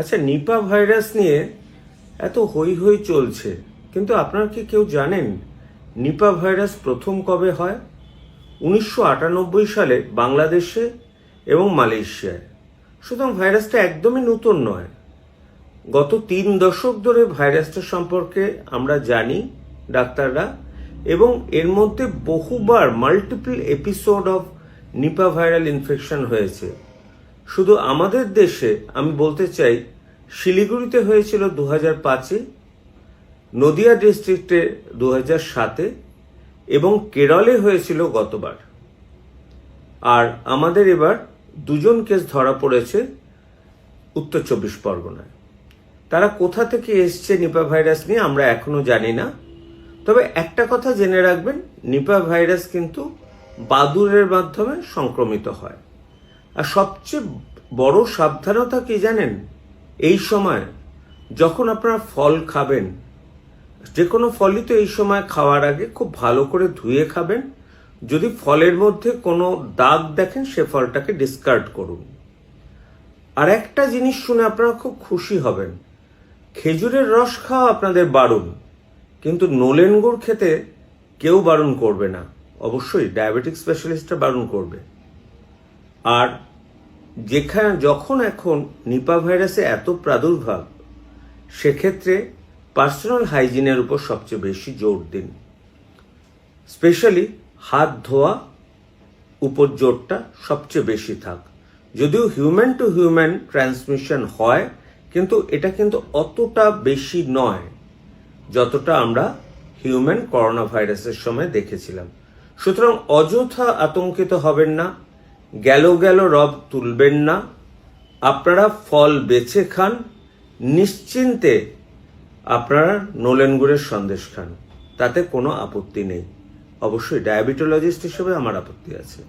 আচ্ছা Nipah virus নিয়ে এত হই হই চলছে, কিন্তু আপনারা কি কেউ জানেন নিপা ভাইরাস প্রথম কবে হয়? উনিশশো আটানব্বই সালে বাংলাদেশে এবং মালয়েশিয়ায়। সুতরাং ভাইরাসটা একদমই নতুন নয়। গত তিন দশক ধরে ভাইরাসটা সম্পর্কে আমরা জানি ডাক্তাররা, এবং এর মধ্যে বহুবার multiple episode of Nipah viral infection হয়েছে। শুধু আমাদের দেশে, আমি বলতে চাই, শিলিগুড়িতে হয়েছিল দু হাজার পাঁচে, নদিয়া ডিস্ট্রিক্টে দু হাজার সাতে, এবং কেরলে হয়েছিল গতবার। আর আমাদের এবার দুজন কেস ধরা পড়েছে উত্তর চব্বিশ পরগনায়। তারা কোথা থেকে এসছে নিপা ভাইরাস নিয়ে আমরা এখনও জানি না। তবে একটা কথা জেনে রাখবেন, নিপা ভাইরাস কিন্তু বাদুরের মাধ্যমে সংক্রমিত হয়। আর সবচেয়ে বড় সাবধানতা কি জানেন? এই সময় যখন আপনারা ফল খাবেন, যে কোনো ফলই তো এই সময় খাওয়ার আগে খুব ভালো করে ধুয়ে খাবেন। যদি ফলের মধ্যে কোনো দাগ দেখেন, সে ফলটাকে ডিসকার্ড করুন। আর একটা জিনিস শুনে আপনারা খুব খুশি হবেন। খেজুরের রস খাওয়া আপনাদের বারণ, কিন্তু নোলেন গুড় খেতে কেউ বারণ করবে না। অবশ্যই ডায়াবেটিক স্পেশালিস্টরা বারণ করবে। আর যেখানে যখন এখন নিপা ভাইরাসে এত প্রাদুর্ভাব, সেক্ষেত্রে পার্সোনাল হাইজিনের উপর সবচেয়ে বেশি জোর দিন। স্পেশালি হাত ধোয়া, উপর জোরটা সবচেয়ে বেশি থাক। যদিও হিউম্যান টু হিউম্যান ট্রান্সমিশন হয়, কিন্তু এটা কিন্তু অতটা বেশি নয় যতটা আমরা হিউম্যান করোনা ভাইরাসের সময় দেখেছিলাম। সুতরাং অযথা আতঙ্কিত হবেন না। গেল গেল রব তুলবেন না। আপনারা ফল বেছে খান, নিশ্চিন্তে আপনারা নোলেন গুড়ের সন্দেশ খান। তাতে কোনো আপত্তি নেই। অবশ্যই ডায়াবেটোলজিস্ট হিসেবে আমার আপত্তি আছে।